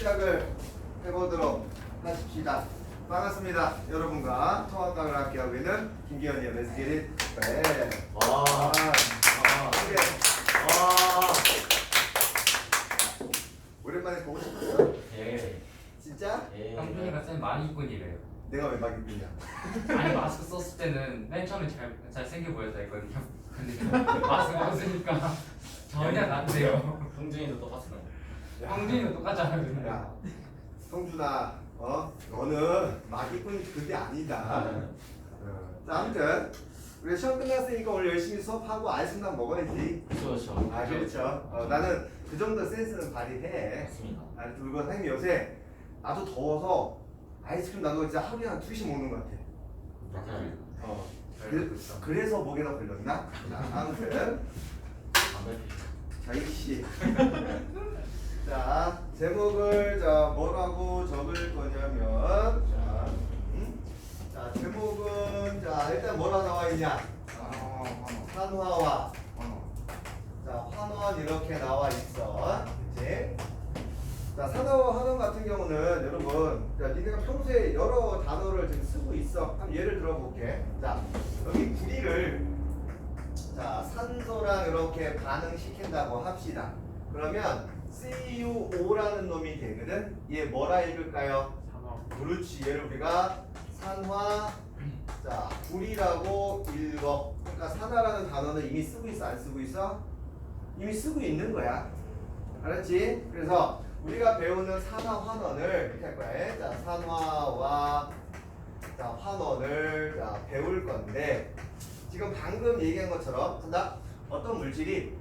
시작을 해보도록 하십시다. 반갑습니다. 여러분과 통합강을 함께하고 있는 김기현이의 메스기릿 네. 와. 아, 와. 오랜만에 보고 싶었어? 예. 진짜? 예. 형준이가 쌤 많이 이쁜이래요. 내가 왜 막이쁘냐? 아니 마스크 썼을 때는 맨 처음에 잘 잘 생겨 보였다 했거든요. 근데 마스크 벗으니까 전혀 낫대요. 형준이도 똑같은 거. 형준이도 똑같잖아요. 근데. 야, 성준아, 어? 너는 막이쁜 그게 아니다. 어, 자, 아무튼 우리 시험 끝났으니까 오늘 열심히 수업하고 아이스크림 먹어야지. 그렇죠. 아, 그렇죠. 어, 나는 그 정도 센스는 발휘해. 맞습니다. 아니, 그리고 선생님 요새 나도 더워서 아이스크림 나도 진짜 하루에 한 두씩 먹는 것 같아. 어. 그, 그래서 목에다 걸렸나? 자, 아무튼 담배 피. 자, 이씨. 자, 제목을 자 뭐라고 적을 거냐면 자, 음? 자 제목은 자 일단 뭐라 나와 있냐? 한화와 자 환원 이렇게 나와 있어, 그렇지? 자 산화와 환원 같은 경우는 여러분, 자 니네가 평소에 여러 단어를 지금 쓰고 있어. 한번 예를 들어볼게. 자 여기 구리를 자 산소랑 이렇게 반응시킨다고 합시다. 그러면 CuO라는 놈이 되거든. 얘 뭐라 읽을까요? 그렇지. 얘를 우리가 산화 자 불이라고 읽어. 그러니까 산화라는 단어는 이미 쓰고 있어, 안 쓰고 있어? 이미 쓰고 있는 거야. 알았지? 그래서 우리가 배우는 산화 환원을 이렇게 할 거야. 자 산화와 자 환원을 자 배울 건데 지금 방금 얘기한 것처럼 한다. 어떤 물질이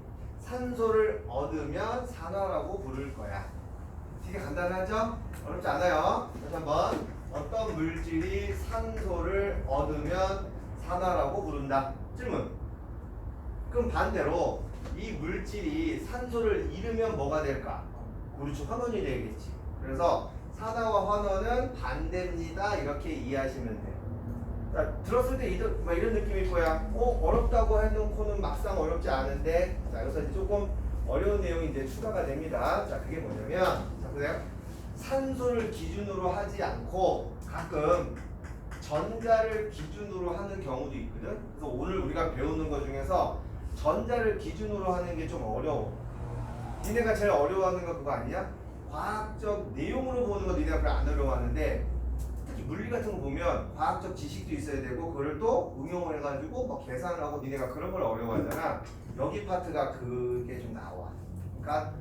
산소를 얻으면 산화라고 부를 거야. 되게 간단하죠? 어렵지 않아요. 다시 한번 어떤 물질이 산소를 얻으면 산화라고 부른다. 질문. 그럼 반대로 이 물질이 산소를 잃으면 뭐가 될까? 그렇죠. 환원이 되겠지. 그래서 산화와 환원은 반대입니다. 이렇게 이해하시면 돼. 자, 들었을 때 이런, 뭐 이런 느낌일 거야. 어, 어렵다고 해놓고는 막상 어렵지 않은데, 자, 여기서 이제 조금 어려운 내용이 이제 추가가 됩니다. 자, 그게 뭐냐면, 자, 보세요. 산소를 기준으로 하지 않고 가끔 전자를 기준으로 하는 경우도 있거든. 그래서 오늘 우리가 배우는 것 중에서 전자를 기준으로 하는 게 좀 어려워. 니네가 제일 어려워하는 거 그거 아니야? 과학적 내용으로 보는 거 니네가 별로 안 어려워하는데 물리 같은 거 보면 과학적 지식도 있어야 되고 그걸 또 응용을 해가지고 뭐 계산을 하고 니네가 그런 걸 어려워하잖아. 여기 파트가 그게 좀 나와. 그러니까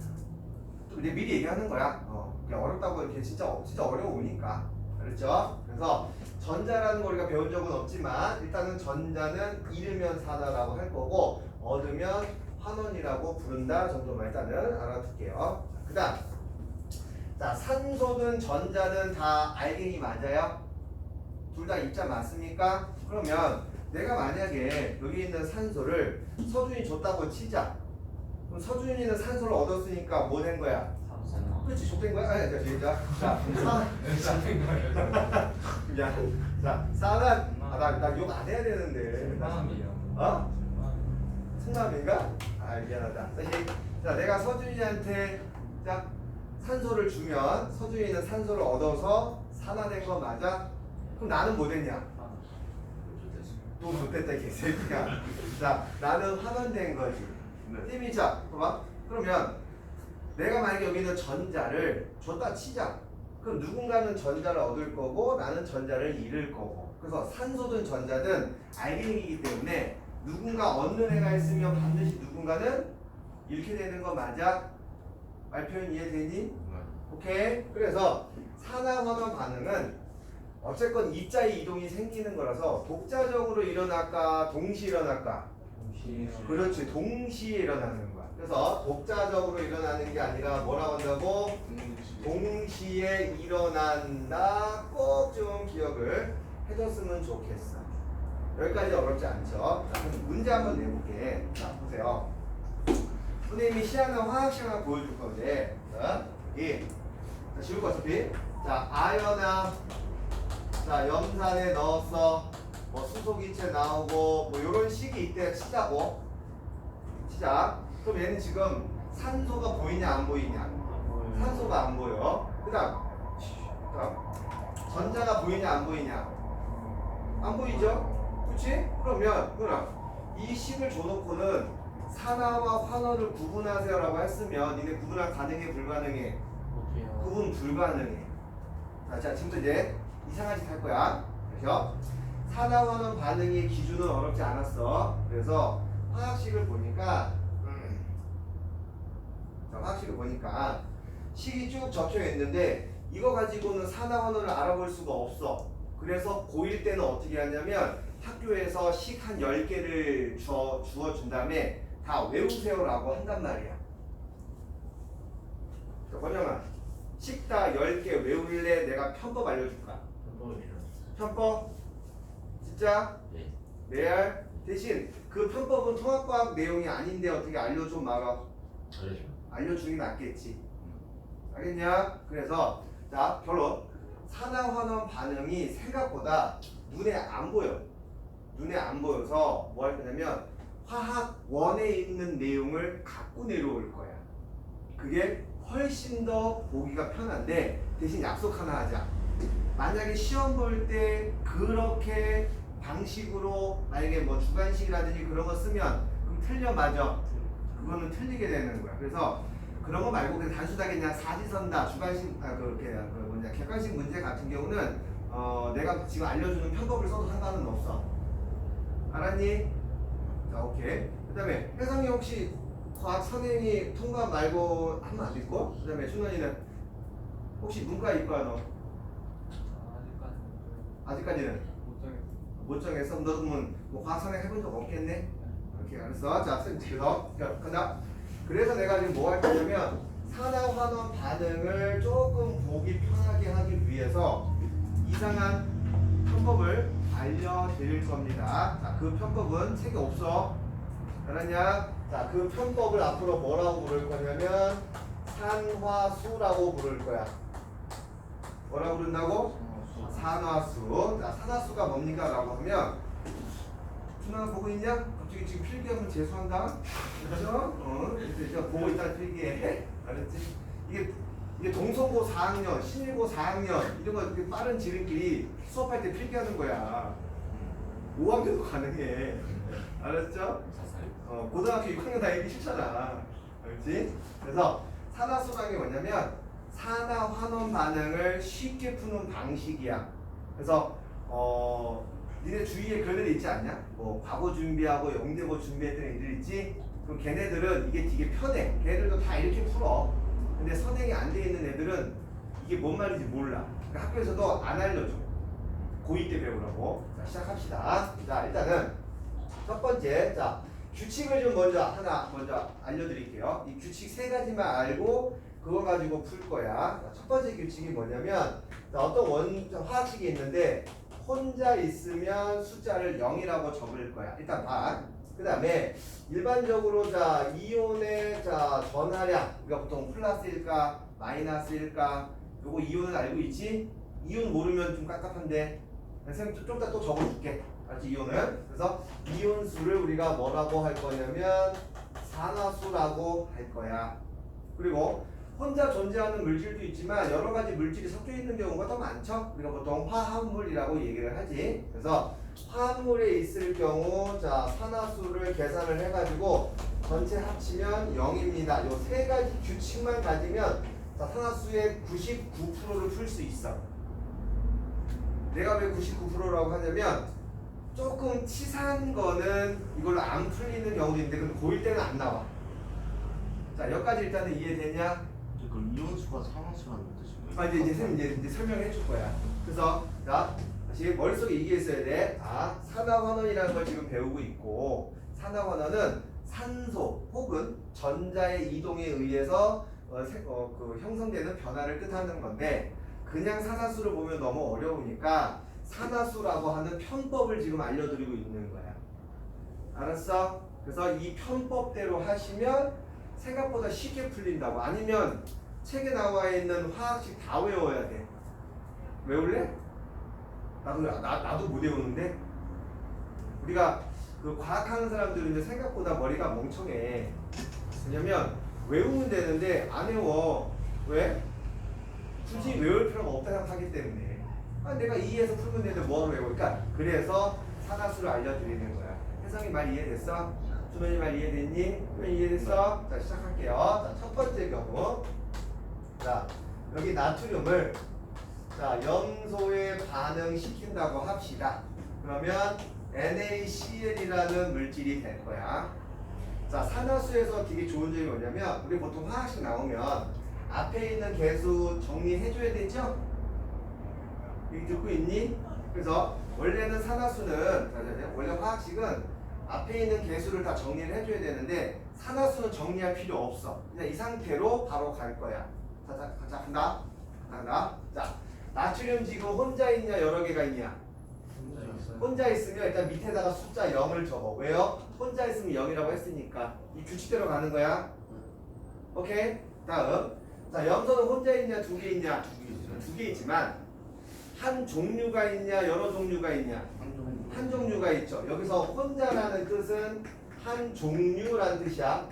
또 이제 미리 얘기하는 거야. 어, 어렵다고 이렇게 진짜 진짜 어려우니까. 그렇죠? 그래서 전자라는 거 우리가 배운 적은 없지만 일단은 전자는 잃으면 사다라고 할 거고 얻으면 환원이라고 부른다 정도만 일단은 알아둘게요. 그다음 자 산소든 전자든 다 알갱이 맞아요? 둘 다 입자 맞습니까? 그러면 내가 만약에 여기 있는 산소를 서준이 줬다고 치자. 그럼 서준이는 산소를 얻었으니까 뭐 된 거야? 그렇지 줬된 거야? 아니 자 진짜 자 사. 야, 자, 싸간 아, 나 나욕 안 해야 되는데. 사람이에요. 어? 승남인가? 아 미안하다. 다시. 자, 내가 서준이한테 자 산소를 주면 서준이는 산소를 얻어서 산화된 거 맞아? 그럼 나는 뭐 됐냐? 또 못됐다 개새끼야. 자, 나는 환원된 거지. 팀이 자, 봐봐. 그러면 내가 만약에 여기 있는 전자를 줬다 치자. 그럼 누군가는 전자를 얻을 거고 나는 전자를 잃을 거고. 그래서 산소든 전자든 알갱이기 때문에 누군가 얻는 애가 있으면 반드시 누군가는 잃게 되는 거 맞아? 말 표현 이해되니? 오케이. 그래서 산화환원 반응은 어쨌건 입자의 이동이 생기는 거라서 독자적으로 일어날까 동시에 일어날까? 그렇지 동시에 일어나는 거야. 그래서 독자적으로 일어나는 게 아니라 뭐라고 한다고? 동시에 일어난다. 꼭 좀 기억을 해뒀으면 좋겠어. 여기까지 어렵지 않죠? 자, 문제 한번 내볼게. 자, 보세요. 선생님이 시간과 화학 시간을 보여줄 건데, 자, 여기. 자, 지울 거 어차피. 자, 아연아. 자, 염산에 넣었어. 뭐 수소기체 나오고, 뭐 요런 식이 이때 치자고. 시작. 그럼 얘는 지금 산소가 보이냐, 안 보이냐? 산소 산소가 안 보여. 그 다음, 그다음 전자가 보이냐 안 보이냐? 안 보이죠? 그렇지? 그러면 그럼 이 식을 줘놓고는 산화와 환원을 구분하세요라고 했으면 니네 구분할 가능해 불가능해? 못해요. 구분 불가능해. 자, 자 지금부터 이제 이상한 짓 할 거야. 그래서 산화환원 반응의 기준은 어렵지 않았어. 그래서 화학식을 보니까 음, 자, 화학식을 보니까 식이 쭉 적혀 있는데 이거 가지고는 산화환원을 알아볼 수가 없어. 그래서 고1 때는 어떻게 하냐면 학교에서 식 한 10개를 주어, 주어준 다음에 다 외우세요라고 한단 말이야. 자, 권영아, 식다 10개 외울래? 내가 편법 알려줄까? 편법? 진짜? 네. 레알? 대신 그 편법은 통합과학 내용이 아닌데 어떻게 알려줘 말아? 알려줘. 알려주는 게 낫겠지. 알겠냐? 그래서 자 결론 산화환원 반응이 생각보다 눈에 안 보여. 눈에 안 보여서 뭐 할 거냐면 화학 원에 있는 내용을 갖고 내려올 거야. 그게 훨씬 더 보기가 편한데 대신 약속 하나 하자. 만약에 시험 볼 때 그렇게 방식으로 만약에 뭐 주관식이라든지 그런 거 쓰면 그럼 틀려 맞아. 그거는 틀리게 되는 거야. 그래서 그런 거 말고 그냥 단순하게 그냥 사지선다 주관식 아 그렇게 그 뭐냐 객관식 문제 같은 경우는 어 내가 지금 알려주는 편법을 써도 상관은 없어. 알았니? 자 오케이. 그 다음에 혜성이 혹시 과학 선생님이 통과 말고 하면 안 됐고 그 다음에 준원이는 혹시 문과 이과 너 아직까지는 못 정했어? 너 그러면 뭐 과학 선생 해본 적 없겠네? 이렇게 알았어. 자, 쌤 그래서 자, 간다. 그래서 내가 지금 뭐 할 거냐면 산화환원 반응을 조금 보기 편하게 하기 위해서 이상한 편법을 알려드릴 겁니다. 자, 그 편법은 책에 없어. 알았냐? 자, 그 편법을 앞으로 뭐라고 부를 거냐면 산화수라고 부를 거야. 뭐라고 부른다고? 산화수. 자, 산화수가 뭡니까? 라고 하면 준아 보고 있냐? 갑자기 지금 필기하면 재수한다. 그렇죠? 어, 이제 보고 있다 필기해. 알았지? 이게 이게 동성고 4학년, 신일고 4학년 이런 거 이렇게 빠른 지름길이 수업할 때 필기하는 거야. 5학년도 가능해. 알았죠? 자살. 어, 고등학교 6학년 다니기 싫잖아. 알지? 그래서 산화수강이 뭐냐면 산화 환원 반응을 쉽게 푸는 방식이야. 그래서 어 니네 주위에 그런 애들 있지 않냐? 뭐 과거 준비하고 영대고 준비했던 애들 있지? 그럼 걔네들은 이게 되게 편해. 걔네들도 다 이렇게 풀어. 근데 선행이 안 돼 있는 애들은 이게 뭔 말인지 몰라. 그러니까 학교에서도 안 알려줘. 고2 때 배우라고. 자, 시작합시다. 자, 일단은 첫 번째, 자 규칙을 좀 먼저 하나 먼저 알려드릴게요. 이 규칙 세 가지만 알고 그거 가지고 풀 거야. 자, 첫 번째 규칙이 뭐냐면 자, 어떤 원 화학식이 있는데 혼자 있으면 숫자를 0이라고 적을 거야. 일단 봐. 그 다음에 일반적으로 자 이온의 자 전하량 우리가 보통 플러스일까 마이너스일까 요거 이온은 알고 있지? 이온 모르면 좀 깝깝한데 선생님 좀 이따 또 적어줄게. 알지 이온은 그래서 이온 수를 우리가 뭐라고 할 거냐면 산화수라고 할 거야. 그리고 혼자 존재하는 물질도 있지만 여러 가지 물질이 섞여 있는 경우가 더 많죠. 우리가 보통 화합물이라고 얘기를 하지. 그래서 화합물에 있을 경우 자 산화수를 계산을 해가지고 전체 합치면 0입니다. 요 세 가지 규칙만 가지면 자 산화수의 99%를 풀 수 있어. 내가 왜 99%라고 하냐면 조금 치사한 거는 이걸로 안 풀리는 경우도 있는데 근데 고1 때는 안 나와. 자 여기까지 일단은 이해되냐? 그럼 이온수가 산화수라는 뜻인가요? 아 이제 이제 이제, 이제 설명해 줄 거야. 그래서 자 다시 머릿속에 이게 있어야 돼. 아 산화환원이라는 걸 지금 배우고 있고 산화환원은 산소 혹은 전자의 이동에 의해서 어, 세- 어, 그 형성되는 변화를 뜻하는 건데 그냥 산화수를 보면 너무 어려우니까 산화수라고 하는 편법을 지금 알려드리고 있는 거야. 알았어? 그래서 이 편법대로 하시면 생각보다 쉽게 풀린다고. 아니면 책에 나와 있는 화학식 다 외워야 돼. 외울래? 나도 나, 나도 못 외우는데. 우리가 그 과학하는 사람들은 이제 생각보다 머리가 멍청해. 왜냐면 외우면 되는데 안 외워. 왜? 굳이 외울 필요가 없다 생각하기 때문에 아, 내가 2에서 풀면 되는데 뭐하러 외워 그러니까 그래서 산화수를 알려드리는 거야 혜성이 말 이해됐어? 주변이 말 이해됐니? 주변이 이해됐어? 자 시작할게요 자 첫 번째 경우 자 여기 나트륨을 자 염소에 반응시킨다고 합시다 그러면 NaCl이라는 물질이 될 거야 자 산화수에서 되게 좋은 점이 뭐냐면 우리 보통 화학식 나오면 앞에 있는 개수 정리해줘야 되죠? 여기 듣고 있니? 그래서 원래는 산화수는 원래 화학식은 앞에 있는 개수를 다 정리를 해줘야 되는데 산화수는 정리할 필요 없어. 그냥 이 상태로 바로 갈 거야. 자, 자, 자, 자 간다. 간다. 자, 나트륨 지금 혼자 있냐 여러 개가 있냐? 혼자 있으면 일단 밑에다가 숫자 0을 적어. 왜요? 혼자 있으면 0이라고 했으니까 이 규칙대로 가는 거야. 오케이? 다음. 자, 염소는 혼자 있냐 두 개 있냐? 두 개 있지만 한 종류가 있냐 여러 종류가 있냐? 한 종류가 있죠. 여기서 혼자라는 뜻은 한 종류라는 뜻이야.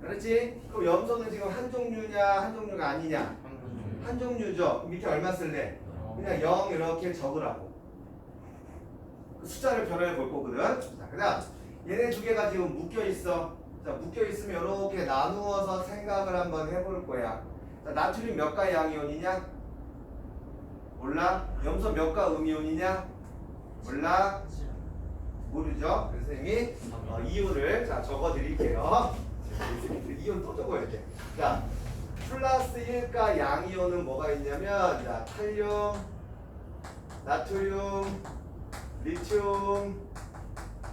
그렇지? 그럼 염소는 지금 한 종류냐 한 종류가 아니냐? 한 종류죠. 밑에 얼마 쓸래? 그냥 0 이렇게 적으라고. 그 숫자를 변화해 볼 거거든. 자, 그다음 얘네 두 개가 지금 묶여 있어. 자, 묶여 있으면 이렇게 나누어서 생각을 한번 해볼 거야. 자, 나트륨 몇 가 양이온이냐? 몰라? 염소 몇 가 음이온이냐? 몰라? 모르죠? 선생님이 어, 이온을 자 적어 드릴게요. 이온 또 적어야 돼. 자, 플러스 1가 양이온은 뭐가 있냐면 자, 칼륨, 나트륨, 리튬,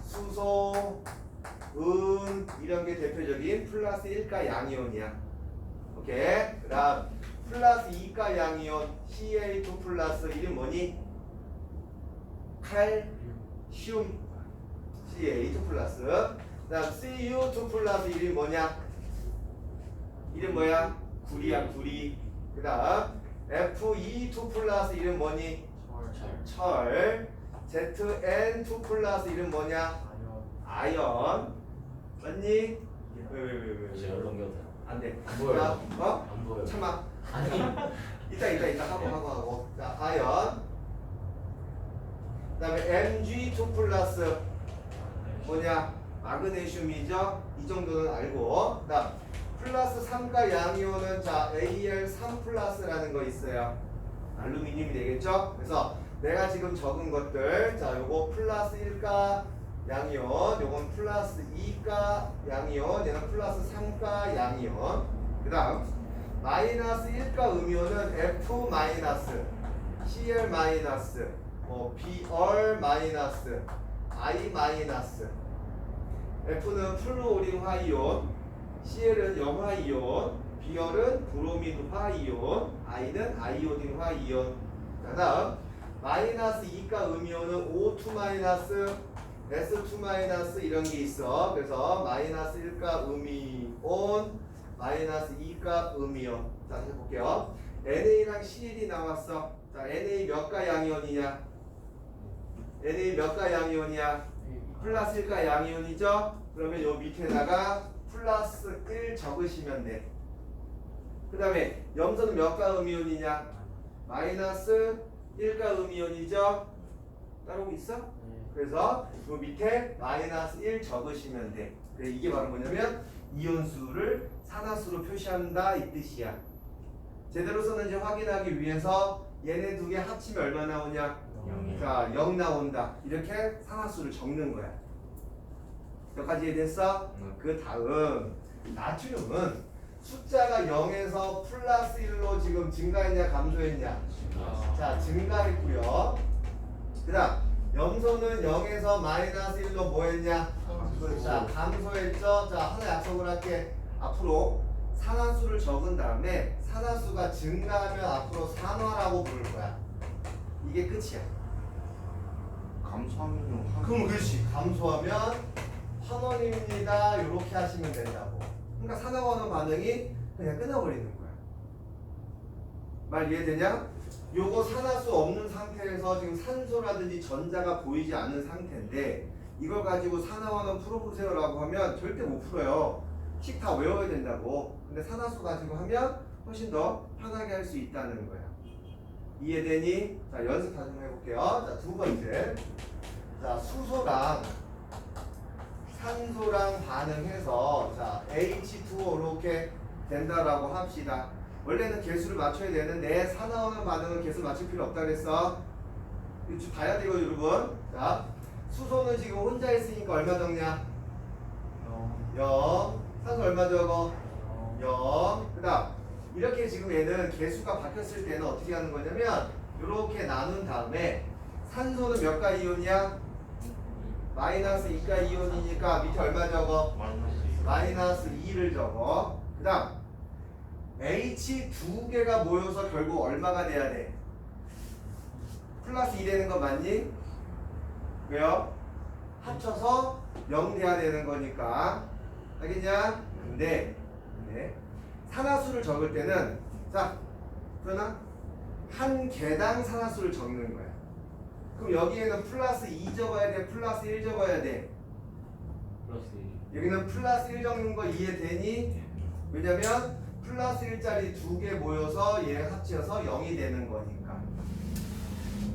수소, 은 이런 게 대표적인 플러스 1가 양이온이야. 오케이. 그다음 플러스 2가 양이온 CA2 플러스 이름 뭐니? 칼슘 CA2 플러스. 그다음 CU2 플러스 이름 뭐냐? 이름 뭐야? 구리야 구리. 그다음 FE2 플러스 이름 뭐니? 철. ZN2 플러스 이름 뭐냐? 아연. 맞니? 왜왜왜 이제 왜? 얼른 겨도 안 돼. 자, 어? 안 보여요. 참아. 아니 이따 이따 이따 하고 하고 하고. 자, 아연. 그다음에 Mg2 플러스 뭐냐? 마그네슘이죠. 이 정도는 알고. 그다음 플러스 3가 양이온은 자 Al3 플러스라는 거 있어요. 알루미늄이 되겠죠? 그래서 내가 지금 적은 것들 자 요거 플러스 1가 양이온 요건 플러스 2가 양이온 얘는 플러스 3가 양이온 그 다음 마이너스 1가 음이온은 F 마이너스 Cl 마이너스 뭐 Br 마이너스 I 마이너스 F는 플루오린 화이온 Cl은 염화이온 Br은 브로민 화이온 I는 아이오딘 화이온 그 다음 마이너스 2가 음이온은 O2 마이너스 S2 마이너스 이런 게 있어. 그래서 마이너스 1가 음이온 마이너스 2가 음이온. 자, 다시 볼게요. NA랑 CL이 나왔어. 자, NA 몇가 양이온이냐? NA 몇가 양이온이야? 플러스 1가 양이온이죠? 그러면 요 밑에다가 플러스 1 적으시면 돼. 그 다음에 염소는 몇가 음이온이냐? 마이너스 1가 음이온이죠? 따라오고 있어? 그래서 요 밑에 마이너스 1 적으시면 돼. 그래 이게 바로 뭐냐면 이온수를 산화수로 표시한다 이 뜻이야. 제대로 썼는지 확인하기 위해서 얘네 두 개 합치면 얼마 나오냐? 자, 0 나온다. 이렇게 산화수를 적는 거야. 여기까지 이해됐어? 그 다음 나트륨은 숫자가 0에서 플러스 1로 지금 증가했냐 감소했냐? 자 증가했고요. 그 다음 염소는 0에서 마이너스 1로 뭐 했냐? 자 감소했죠. 자 하나 약속을 할게. 앞으로 산화수를 적은 다음에 산화수가 증가하면 앞으로 산화라고 부를 거야. 이게 끝이야. 감소하면요. 그럼 그렇지. 감소하면 환원입니다. 이렇게 하시면 된다고. 그러니까 산화환원 반응이 그냥 끊어버리는 거야. 말 이해되냐? 요거 산화수 없는 상태에서 지금 산소라든지 전자가 보이지 않는 상태인데 이걸 가지고 산화환원 풀어보세요라고 하면 절대 못 풀어요. 식 다 외워야 된다고. 근데 산화수 가지고 하면 훨씬 더 편하게 할 수 있다는 거야. 이해되니? 자 연습 다시 해볼게요. 자 두 번째, 자 수소랑 산소랑 반응해서 자 H2O 이렇게 된다라고 합시다. 원래는 개수를 맞춰야 되는데 산화하는 반응은 개수 맞출 필요 없다 그랬어. 이거 좀 봐야 돼요 여러분. 자 수소는 지금 혼자 있으니까 얼마 적냐? 0. 산소 얼마 적어? 0. 그다음 이렇게 지금 얘는 개수가 바뀌었을 때는 어떻게 하는 거냐면 이렇게 나눈 다음에 산소는 몇 가 이온이야? 마이너스 2가 이온이니까 밑에 얼마 적어? 마이너스 마이너스 2를 적어. 그 다음 H 두 개가 모여서 결국 얼마가 돼야 돼? 플러스 2 되는 거 맞니? 왜요? 합쳐서 0 돼야 되는 거니까 알겠냐? 근데 근데 산화수를 적을 때는 자 그러나 한 개당 산화수를 적는 거야. 그럼 여기에는 플러스 2 적어야 돼? 플러스 1 적어야 돼? 플러스 여기는 플러스 1 적는 거 이해되니? 왜냐면 플러스 1짜리 두 개 모여서 얘 합쳐서 0이 되는 거니까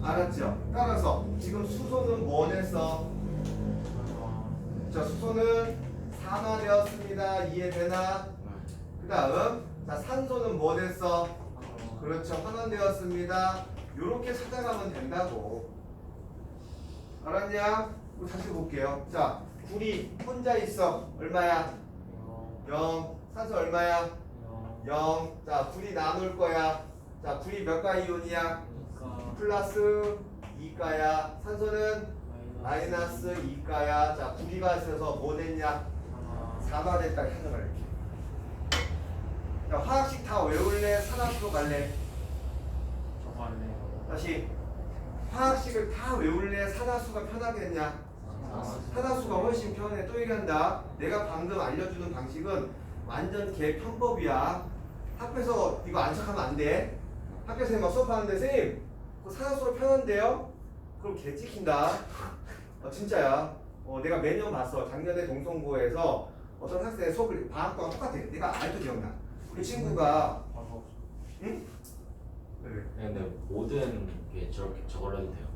알았죠? 따라서 지금 수소는 뭐 냈어? 자 수소는 산화되었습니다 이해되나? 그 다음 자 산소는 뭐 됐어? 그렇죠 환원되었습니다 요렇게 찾아가면 된다고 알았냐? 우리 다시 볼게요 자 둘이 혼자 있어 얼마야? 0 산소 얼마야? 0 자, 둘이 나눌 거야 자, 둘이 몇가 이온이야? 플러스 2가야 산소는 마이너스 2가야 자, 둘이가 있어서 뭐 됐냐? 4가 됐다 이렇게 자, 화학식 다 외울래? 산화수로 갈래? 다시 화학식을 다 외울래? 산화수가 편하겠냐? 산화수가 훨씬 편해. 또 얘기한다. 내가 방금 알려주는 방식은 완전 개 편법이야. 학교에서 이거 안 척하면 안 돼. 학교에서 막 수업하는데 선생님, 그 산화수로 편한데요? 그럼 개 찍힌다. 어, 진짜야. 어, 내가 매년 봤어. 작년에 동성고에서 어떤 학생의 수업을 방학과 똑같아. 내가 아직도 기억나. 그 친구가 응? 그래. 근데 모든 게 저렇게 저걸로도 돼요.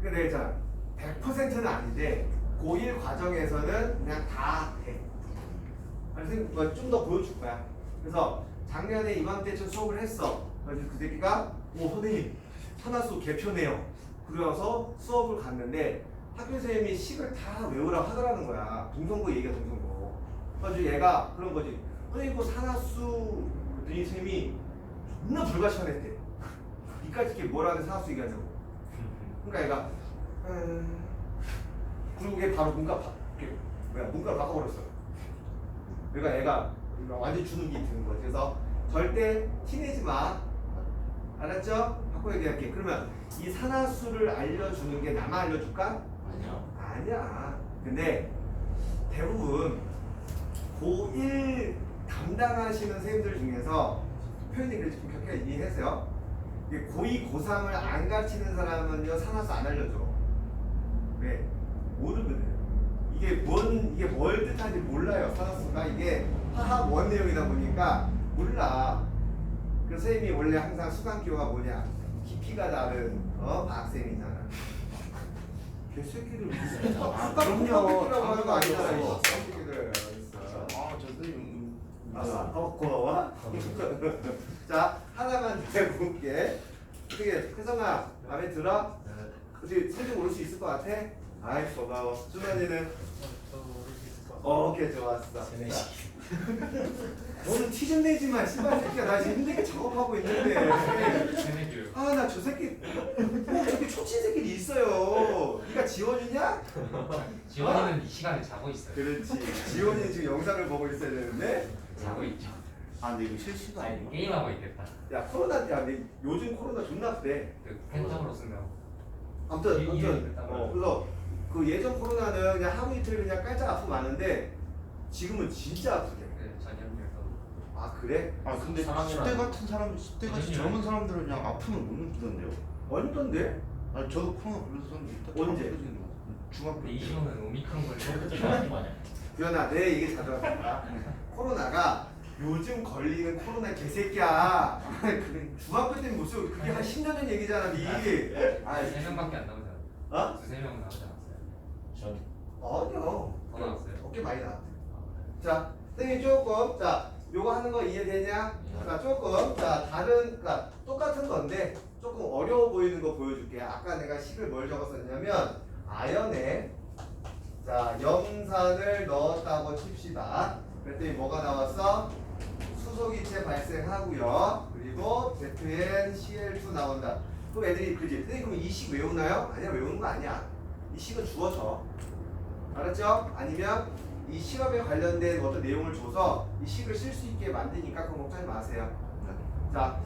근데 내가 있잖아. 100%는 아닌데 고1 과정에서는 그냥 다 돼. 그래서 좀더 보여줄 거야. 그래서 작년에 이맘때쯤 수업을 했어. 그래서 그 새끼가 오 선생님 산화수 개편해요. 그래서 수업을 갔는데 학교 선생님이 식을 다 외우라고 하더라는 거야. 동성고 얘기야 동성고. 그래서 얘가 그런 거지. 선생님 그 산화수 선생님이 존나 불가시원했대. 니까지 이게 뭐라는 산화수 얘기하냐고. 그러니까 얘가 음... 그리고 걔 바로 문과 바, 이렇게 뭐야 문과를 바꿔버렸어. 그러니까 얘가 완전 주눅이 드는 거지. 그래서 절대 티내지 마. 알았죠? 바꿔 얘기할게. 그러면 이 산화수를 알려주는 게 나만 알려줄까? 아니요. 아니야. 근데 대부분 고1 담당하시는 선생님들 중에서 표현이 그래서 좀 격하게 이해하세요. 고2, 고3을 안 가르치는 사람은요 산화수 안 알려줘. 왜? 모르거든. 이게 뭔 이게 뭘 뜻하는지 몰라요. 산화수가 이게 화학 원 내용이다 보니까 몰라. 그 선생님이 원래 항상 수강 기호가 뭐냐? 깊이가 다른 어 박쌤이잖아. 개새끼들 무슨 아, 그럼요. 라고 하는 거 아니잖아. 이. 새끼들. 아, 저 선생님. 아, 어, 고마워. 자, 하나만 더 해볼게. 어떻게, 혜성아, 마음에 들어? 어떻게 성적 오를 수 있을 것 같아? 아이, 고마워. 준환이는? 어, 오케이, 좋았어. 너는 티좀 내지 마, 씨발 새끼야. 나 지금 힘들게 작업하고 있는데. 세네규 아, 나 저 새끼, 뭐 저렇게 초친 새끼들이 있어요. 니가 지원이냐? 지원이는 이 시간에 자고 있어요 그렇지. 지원이 지금 영상을 보고 있어야 되는데. 자고 있죠 아, 근데 이거 실시가 아니 아니야? 게임하고 있겠다 야, 코로나, 야, 근데 요즘 코로나 존나 아프대. 그 팬텀으로 쓰면 아무튼, 이- 아무튼, 이해는 어, 그래서 그 예전 코로나는 그냥 하루 이틀 그냥 깔짝 아프면 많은데 지금은 진짜 아프대. 그 전염률도 아 그래? 아, 근데 사람이랑- 10대 같은 사람, 10대 같이 아니요. 젊은 사람들은 그냥 아프면 못 느끼던데요. 완전데? 아니, 저도 코로나 걸렸었는데. 딱 언제? 중학교 근데 때. 이시호는 오미크론 걸리고 좋아하는 거 아니야? 구현아 내 얘기 자주 한다. 코로나가 요즘 걸리는 코로나 개새끼야. 중학교 때는 무슨 그게 한 10년 전 얘기잖아, 니. 아, 세 명밖에 안 나오지 어? 않았어요? 두세 명 나오지 않았어요? 전 아니요. 더 나왔어요? 어깨 많이 나왔대. 자, 선생님 조금 자 요거 하는 거 이해되냐? 자 조금 자 다른 그러니까 똑같은 건데 조금 어려워 보이는 거 보여줄게. 아까 내가 식을 뭘 적었었냐면 아연에 자 염산을 넣었다고 칩시다. 그랬더니 뭐가 나왔어? 수소기체 발생하고요. 그리고 ZnCl2 나온다. 그럼 애들이 그지? 선생님 그럼 이 식 외우나요? 아니야 외우는 거 아니야. 이 식은 주어져. 알았죠? 아니면 이 시험에 관련된 어떤 내용을 줘서 이 식을 쓸 수 있게 만드니까 그거 걱정하지 마세요. 자,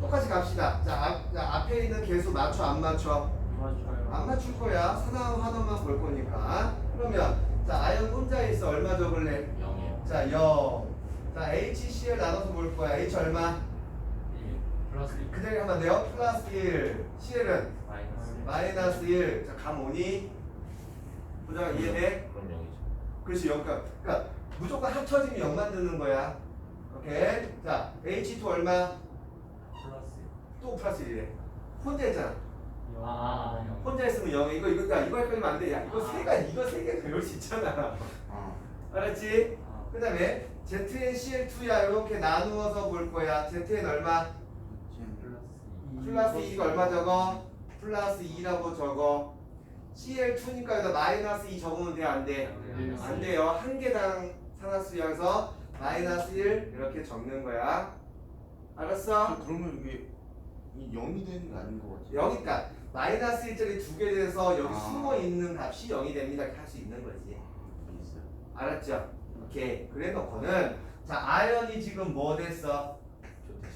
똑같이 갑시다. 자, 앞, 자, 앞에 있는 개수 맞춰 안 맞춰? 안 맞출 거야. 사나운 하나만 볼 거니까. 그러면 자, 아연 혼자 있어. 얼마 적을래? 0이에요. 자, 0. 자, HCl 나눠서 볼 거야. H 얼마? 1 플러스 1그 자리 하면 돼요. 플러스 1. CL은 마이너스 마이너스 1. 자, 감 오니? 보자 이해돼? 그럼 0이죠. 그렇지 0 그러니까, 무조건 합쳐지면 0 만드는 거야 오케이 자 H2 얼마? 플러스 또 플러스 1이래 혼자 있잖아 아, 영. 혼자 있으면 0 이거 이거 야, 이거 할 거면 안 돼 야 이거 세가 이거 세개 배울 수 있잖아 아, 알았지? 아, 그 다음에 ZnCl2야 이렇게 나누어서 볼 거야 ZN 얼마? 플러스 플러스 2가 얼마 적어? 플러스 2라고 적어 CL2니까 여기다 마이너스 2 적으면 돼 안 돼? 네. 안 돼요. 한 개당 산화수여서 마이너스 1 이렇게 적는 거야. 알았어? 그러면 이게 이 0이 되는 거 아닌 것 같아요. 여기까 마이너스 1짜리 두 개 돼서 여기 아. 숨어 있는 값이 0이 됩니다. 이렇게 할 수 있는 거지. 알았죠? 오케이. 그래 놓고는 자 아연이 지금 뭐 됐어?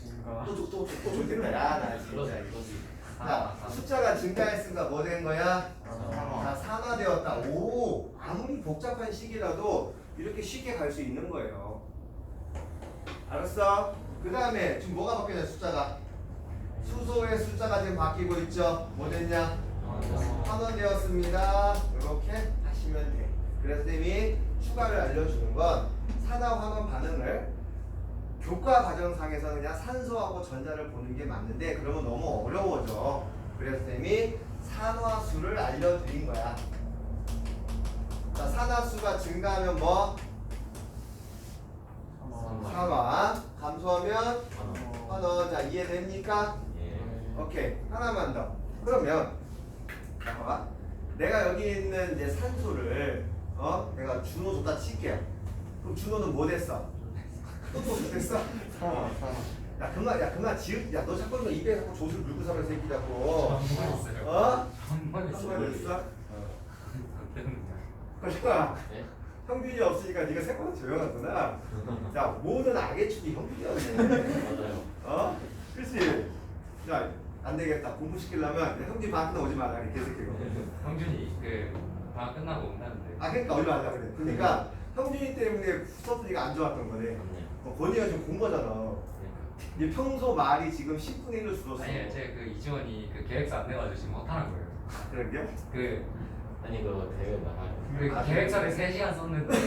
증가 또또또또 좋겠다. 야, 나 플러스 진짜. 플러스. 자 숫자가 증가했으니까 뭐 된 거야? 산화. 다 산화되었다. 오, 아무리 복잡한 식이라도 이렇게 쉽게 갈 수 있는 거예요. 알았어? 그 다음에 지금 뭐가 바뀌냐 숫자가? 수소의 숫자가 지금 바뀌고 있죠. 뭐 됐냐? 환원되었습니다. 이렇게 하시면 돼. 그래서 쌤이 추가를 알려주는 건 산화 환원 반응을 교과 과정상에서는 그냥 산소하고 전자를 보는 게 맞는데 그러면 너무 어려워져. 그래서 쌤이 산화수를 알려드린 거야. 자, 산화수가 증가하면 뭐? 산화. 감소하면. 환원. 자, 이해됩니까? 예. 오케이. 하나만 더. 그러면 자, 봐봐. 내가 여기 있는 이제 산소를 어? 내가 준호 줬다 칠게요. 또 됐어? 산화, 산화. 야 그만 야 그만 지읒 야너 자꾸 너 입에 자꾸 조술 물고 살아 새끼 자꾸. 어? 한번 됐어? 안 되는데. 그러니까 네? 형균이 없으니까 네가 생각보다 조용하구나 야 모든 악의 축이 형균이었네 맞아요. 어? 그렇지 야 안 되겠다 공부시키려면 형균 방학 끝나 오지 마라 이 개새끼가 형준이 그 방학 끝나고 온다는데. 아 그러니까 오지 말라 그래 그러니까 형균이 때문에 수업들이가 안 좋았던 거네 맞네요. 어, 권이가 지금 공부하잖아 그러니까. 네 평소 말이 지금 10분의 1로 줄었어 아니 제그 이지원이 그 계획서 안 내가지고 지금 못하는 거예요. 그런 게? 그, 아니 그 대회 나가요. 그 아, 계획서를 3 시간 썼는데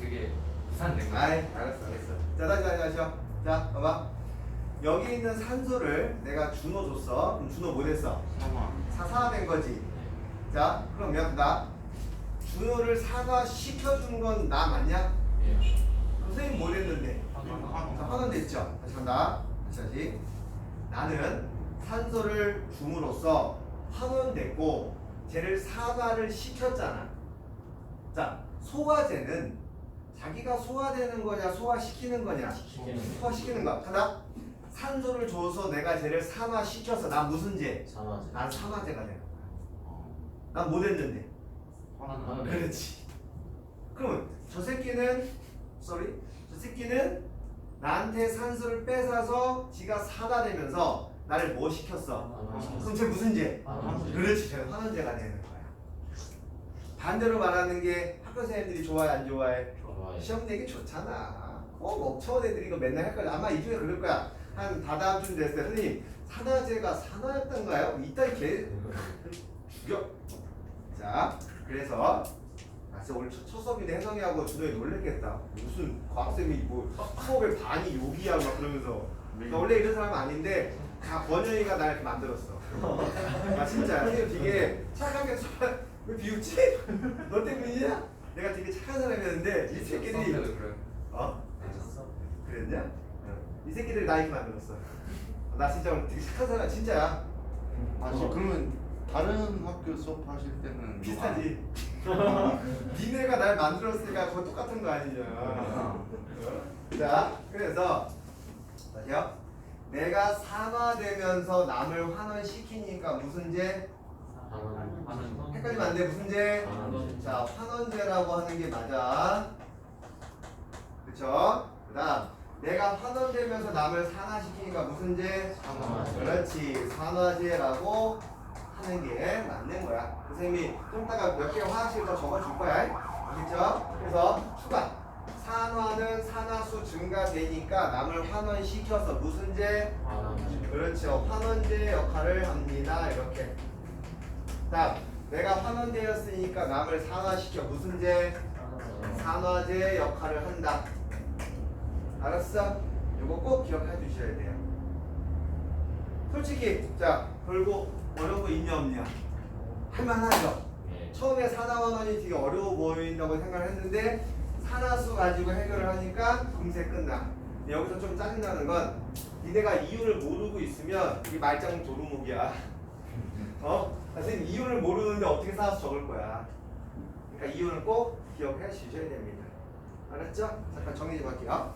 그게 부산된 거야. 아이 알았어 알았어 자 다시 다시 다시 자 봐봐 여기 있는 산소를 내가 준호 줬어 그럼 준호 뭐 됐어? 사사된 거지 자 그러면 나 준호를 산화시켜준 건나 맞냐? 예. 그럼 선생님 뭐 됐는데? 자, 산화. 환원 됐죠? 다시 간다 다시 다시 나는 산소를 줌으로써 환원됐고 쟤를 산화를 시켰잖아 자 소화제는 자기가 소화되는 거냐 소화시키는 거냐 시키는 거. 소화시키는 거 하나 산소를 줘서 내가 쟤를 산화시켰어 난 무슨 제? 산화제. 난 산화제가 되는 거야 어, 난뭐 됐는데? 하나. 그렇지 그러면 저 새끼는 sorry 저 새끼는 나한테 산소를 뺏어서 지가 산화되면서 나를 뭐 시켰어? 그럼 쟤 무슨 제? 환원제. 그렇지 쟤는 환원제가 되는 거야 반대로 말하는 게 학교 선생님들이 좋아해 안 좋아해? 시험 내기 좋잖아. 꼭 멍청한 애들이 이거 맨날 할 거야. 아마 이 중에 그럴 거야. 한 다다음 주 됐을 때 선생님 산화제가 산화였던가요? 이따 개 죽여. 자, 그래서 아 진짜 오늘 첫, 첫 수업인데 혜성이하고 준호이 놀랬겠다 무슨 과학쌤이 뭐 수업의 반이 욕이야 막 그러면서 나 원래 이런 사람 아닌데 다 권영이가 날 이렇게 만들었어 아 진짜 선생님 되게 착하게 수업 왜 비웃지? 너 때문이냐? 내가 되게 착한 사람이었는데 이 새끼들이 수업때도 그래. 어? 늦었어. 그랬냐? 이 새끼들이 나 이렇게 만들었어 나 진짜 오늘 되게 착한 사람 진짜야 아, 저 그러면 다른 학교 수업하실 때는 비슷하지. 니네가 날 만들었으니까 그거 똑같은 거 아니냐. 어? 자, 그래서 다시요. 내가 산화되면서 남을 환원시키니까 무슨 죄? 헷갈리면 안 돼. 무슨 죄? 환원. 자, 환원죄라고 하는 게 맞아. 그쵸? 그 다음 내가 환원되면서 남을 산화시키니까 무슨 죄? 그렇지. 산화죄라고 하는 게 맞는 거야. 선생님이 좀 이따가 몇 개 화학식 더 적어줄 거야. 알겠죠? 그래서 추가. 산화는 산화수 증가되니까 남을 환원시켜서 무슨 죄? 그렇죠. 환원제 역할을 합니다. 이렇게. 다음, 내가 환원되었으니까 남을 산화시켜 무슨 제? 산화제 역할을 한다. 알았어? 이거 꼭 기억해 주셔야 돼요. 솔직히, 자, 별거 어려운 거 있냐 없냐? 할만하죠. 예. 처음에 산화환원이 되게 어려워 보인다고 생각을 했는데 산화수 가지고 해결을 하니까 금세 끝나. 여기서 좀 짜증나는 건 니네가 이윤을 모르고 있으면 이게 말짱 도루묵이야. 어? 선생님 이윤을 모르는데 어떻게 쌓아서 적을 거야. 그러니까 이윤을 꼭 기억해 주셔야 됩니다. 알았죠? 잠깐 정리 좀 할게요.